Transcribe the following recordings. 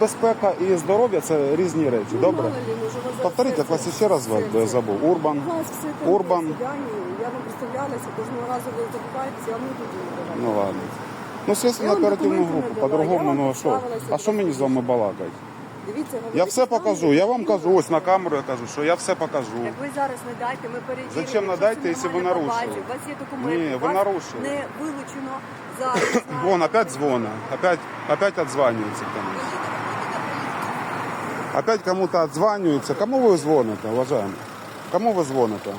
Безпека і здоров'я це різні речі. Добре? Мало ли, може, вас Повторіть, як вас ще раз все звати, це- забув. Урбан. У вас все там Урбан. Я вам представлялася, кожного разу ви забуваєтеся, я вам не буду. Ну ладно. Ну, Я на вам оперативну документи групу, по-другому, вам ну а що? представилася, А що мені з вами балакати? Дивіться, Я говорите, все там покажу, я вам кажу, ось на камеру я кажу, що я все покажу. Як ви зараз надайте, ми перевіримо. Зачем якщо надайте, якщо ви нормально по нарушили? У вас є документи. Ні, у ви вас нарушили. Не вилучено зараз. Вон, опять звона, опять, опять кому Опять кому-то отзванивается. Кому вы звоните, уважаемый? Кому ви дзвоните?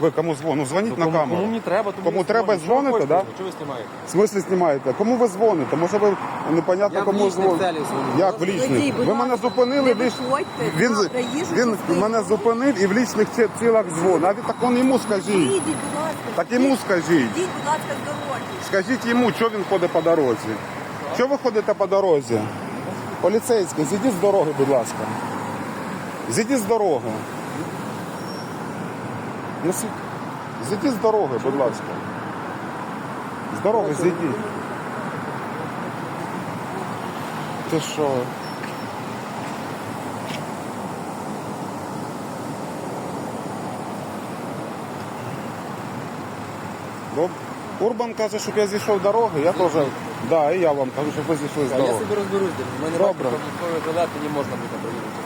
Ви кому дзвоните? Ну, дзвоніть на Кому, камеру. кому мені треба, тому Кому я треба, дзвоню. Що ви дзвоните, хочете? да? Чого ви знімаєте? В смысле знімаєте? Кому ви дзвоните? Може ви непонятно Я в кому лічних дзвоните? целях дзвоню. Як в Водій, лічних? будь Ви мене ласка, зупинили, не ліч... виходьте він, на проїжджу він частину. мене зупинив і в лічних ці- цілах дзвонить. А ви так он йому скажіть. Ідіть, будь ласка. Так йому скажіть. Ідіть, будь ласка, з дороги. Скажіть йому, що він ходить по дорозі. Що ви ходите по дорозі? Поліцейський, зійдіть з дороги, будь ласка. Зійдіть з дороги. Ну, Зійдіть з дороги, будь ласка. З дороги зійдіть. Ти що? Доб- Урбан каже, щоб я зійшов дороги, я теж. Да, і я вам кажу, щоб ви зійшли з Я дороги. собі розберусь. У мене Добре. промисловий жилет, можна буде проїхати.